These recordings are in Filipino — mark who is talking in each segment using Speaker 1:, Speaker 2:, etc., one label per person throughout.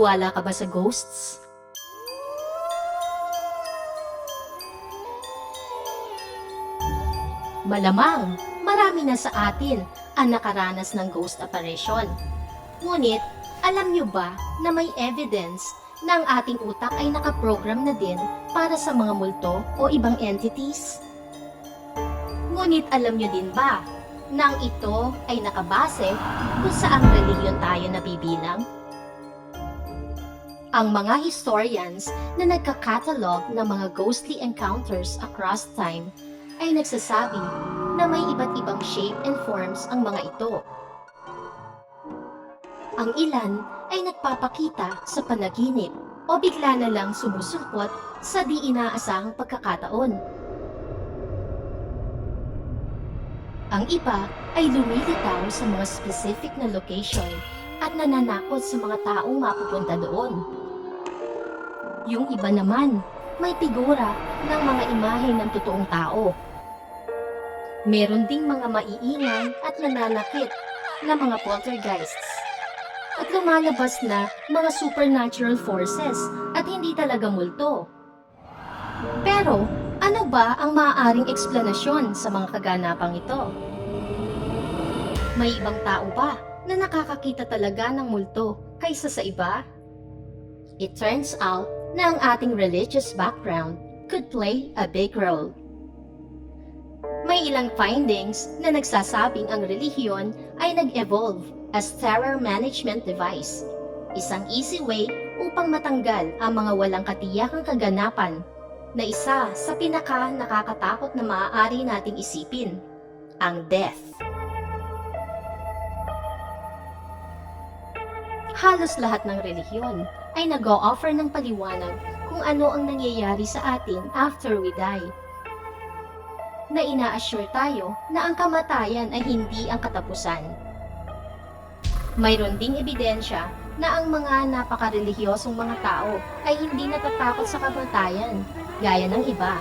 Speaker 1: Naniniwala ka ba sa ghosts? Malamang, marami na sa atin ang nakaranas ng ghost apparition. Ngunit, alam nyo ba na may evidence na ang ating utak ay nakaprogram na din para sa mga multo o ibang entities? Ngunit alam nyo din ba na ang ito ay nakabase kung saang reliyon tayo nabibilang? Ang mga historians na nagkakatalog ng mga ghostly encounters across time ay nagsasabi na may iba't ibang shape and forms ang mga ito. Ang ilan ay nagpapakita sa panaginip o bigla na lang sumusulpot sa di inaasahang pagkakataon. Ang iba ay lumilitaw sa mga specific na location at nananakot sa mga taong mapupunta doon. Yung iba naman, may figura ng mga imahe ng totoong tao. Meron ding mga maiingay at nananakit na mga poltergeists. At lumalabas na mga supernatural forces at hindi talaga multo. Pero, ano ba ang maaaring eksplanasyon sa mga kaganapang ito? May ibang tao ba na nakakakita talaga ng multo kaysa sa iba? It turns out na ang ating religious background could play a big role. May ilang findings na nagsasabing ang relihiyon ay nag-evolve as terror management device, isang easy way upang matanggal ang mga walang katiyakang kaganapan na isa sa pinaka nakakatakot na maaari nating isipin, ang death. Halos lahat ng relihiyon ay nag-o-offer ng paliwanag kung ano ang nangyayari sa atin after we die. Na ina-assure tayo na ang kamatayan ay hindi ang katapusan. Mayroon ding ebidensya na ang mga napakarelihiyosong mga tao ay hindi natatakot sa kamatayan, gaya ng iba.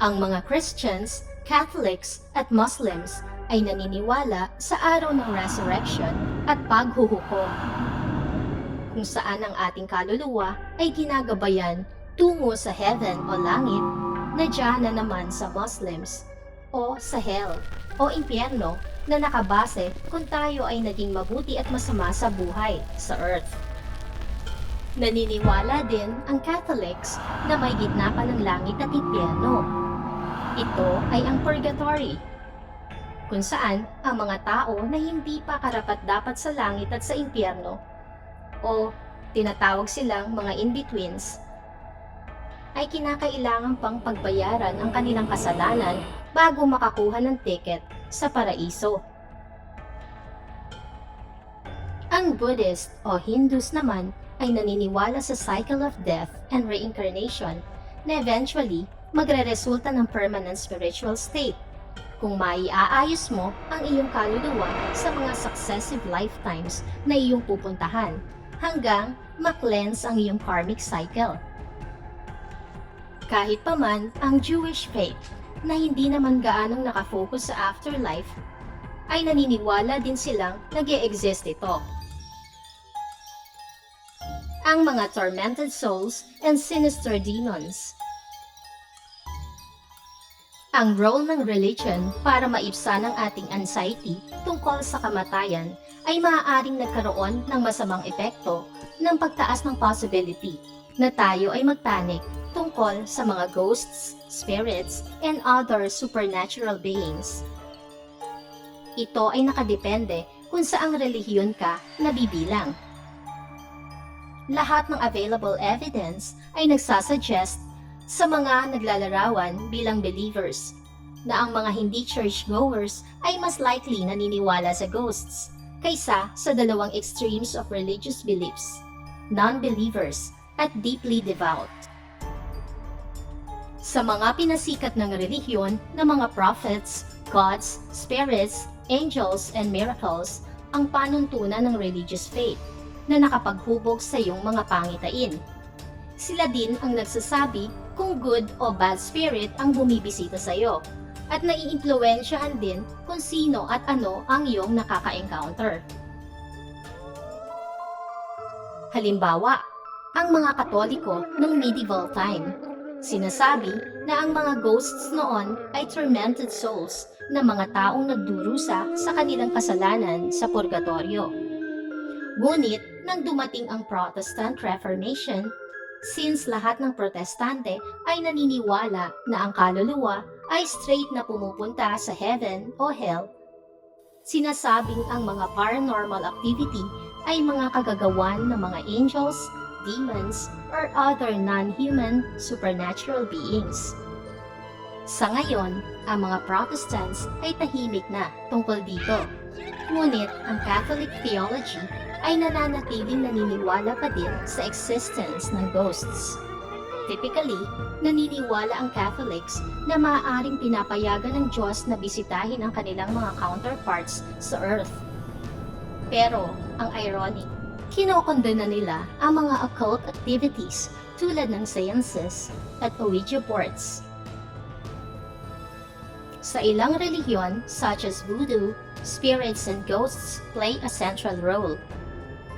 Speaker 1: Ang mga Christians, Catholics at Muslims ay naniniwala sa araw ng resurrection at paghuhukom kung saan ang ating kaluluwa ay ginagabayan tungo sa heaven o langit na dyan na naman sa Muslims o sa hell o impyerno na nakabase kung tayo ay naging mabuti at masama sa buhay sa earth. Naniniwala din ang Catholics na may gitna pa ng langit at impyerno. Ito ay ang purgatory kung saan ang mga tao na hindi pa karapat-dapat sa langit at sa impyerno o tinatawag silang mga in-betweens ay kinakailangan pang pagbayaran ang kanilang kasalanan bago makakuha ng ticket sa paraiso. Ang Buddhist o Hindus naman ay naniniwala sa cycle of death and reincarnation na eventually magre-resulta ng permanent spiritual state kung maiaayos mo ang iyong kaluluwa sa mga successive lifetimes na iyong pupuntahan hanggang maklense ang iyong karmic cycle. Kahit pa man ang Jewish faith na hindi naman gaanong nakafocus sa afterlife, ay naniniwala din silang nag exist ito. Ang mga tormented souls and sinister demons. Ang role ng religion para maibsan ang ating anxiety tungkol sa kamatayan ay maaaring nagkaroon ng masamang epekto ng pagtaas ng possibility na tayo ay magpanik tungkol sa mga ghosts, spirits, and other supernatural beings. Ito ay nakadepende kung saang relihiyon ka nabibilang. Lahat ng available evidence ay nagsasuggest sa mga naglalarawan bilang believers na ang mga hindi churchgoers ay mas likely naniniwala sa ghosts kaysa sa dalawang extremes of religious beliefs, non-believers at deeply devout. Sa mga pinasikat ng relihiyon ng mga prophets, gods, spirits, angels, and miracles, ang panuntunan ng religious faith na nakapaghubog sa iyong mga pangitain. Sila din ang nagsasabi kung good o bad spirit ang bumibisita sa iyo at naiimpluwensyahan din kung sino at ano ang iyong nakaka-encounter. Halimbawa, ang mga Katoliko ng medieval time. Sinasabi na ang mga ghosts noon ay tormented souls na mga taong nagdurusa sa kanilang kasalanan sa purgatorio. Ngunit nang dumating ang Protestant Reformation, since lahat ng protestante ay naniniwala na ang kaluluwa ay straight na pumupunta sa heaven o hell, sinasabing ang mga paranormal activity ay mga kagagawan ng mga angels, demons, or other non-human supernatural beings. Sa ngayon, ang mga Protestants ay tahimik na tungkol dito. Ngunit ang Catholic theology ay nananatiling naniniwala pa din sa existence ng ghosts. Typically, naniniwala ang Catholics na maaaring pinapayagan ng Diyos na bisitahin ang kanilang mga counterparts sa Earth. Pero, ang ironic, kinokondena nila ang mga occult activities tulad ng seances at Ouija boards. Sa ilang relihiyon, such as Voodoo, spirits and ghosts play a central role.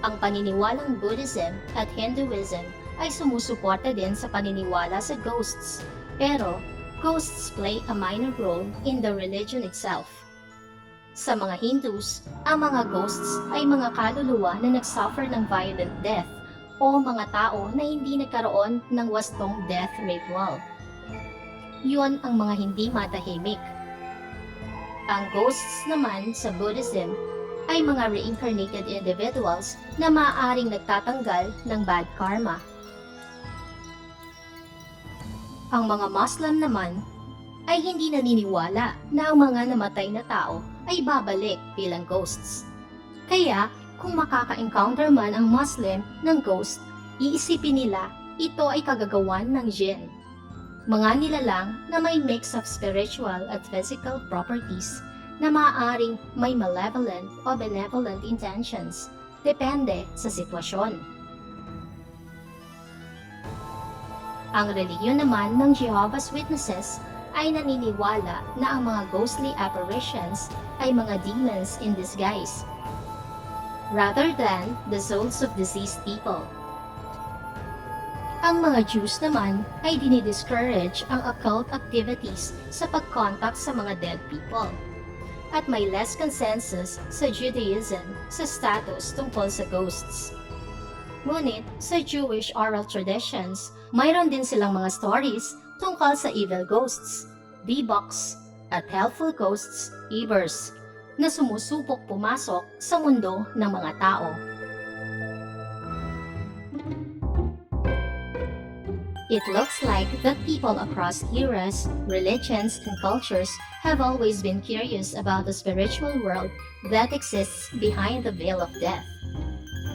Speaker 1: Ang paniniwalang Buddhism at Hinduism ay sumusuporta din sa paniniwala sa ghosts, pero ghosts play a minor role in the religion itself. Sa mga Hindus, ang mga ghosts ay mga kaluluwa na nagsuffer ng violent death o mga tao na hindi nagkaroon ng wastong death ritual. Yun ang mga hindi matahimik. Ang ghosts naman sa Buddhism ay mga reincarnated individuals na maaaring nagtatanggal ng bad karma. Ang mga Muslim naman ay hindi naniniwala na ang mga namatay na tao ay babalik bilang ghosts. Kaya, kung makaka-encounter man ang Muslim ng ghost, iisipin nila ito ay kagagawan ng jinn. Mga nilalang na may mix of spiritual at physical properties na maaaring may malevolent o benevolent intentions, depende sa sitwasyon. Ang reliyon naman ng Jehovah's Witnesses ay naniniwala na ang mga ghostly apparitions ay mga demons in disguise, rather than the souls of deceased people. Ang mga Jews naman ay dinidiscourage ang occult activities sa pag-contact sa mga dead people. At may less consensus sa Judaism sa status tungkol sa ghosts. Ngunit sa Jewish oral traditions, mayroon din silang mga stories tungkol sa evil ghosts, beboks, at helpful ghosts, evers, na sumusupok pumasok sa mundo ng mga tao. It looks like that people across eras, religions, and cultures have always been curious about the spiritual world that exists behind the veil of death.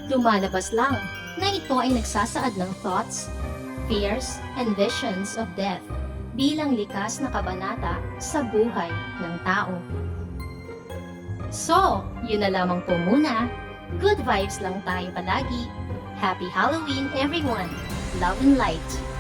Speaker 1: Lumalabas lang na ito ay nagsasaad ng thoughts, fears, and visions of death bilang likas na kabanata sa buhay ng tao. So, yun na lamang po muna. Good vibes lang tayo palagi. Happy Halloween everyone! Love and light!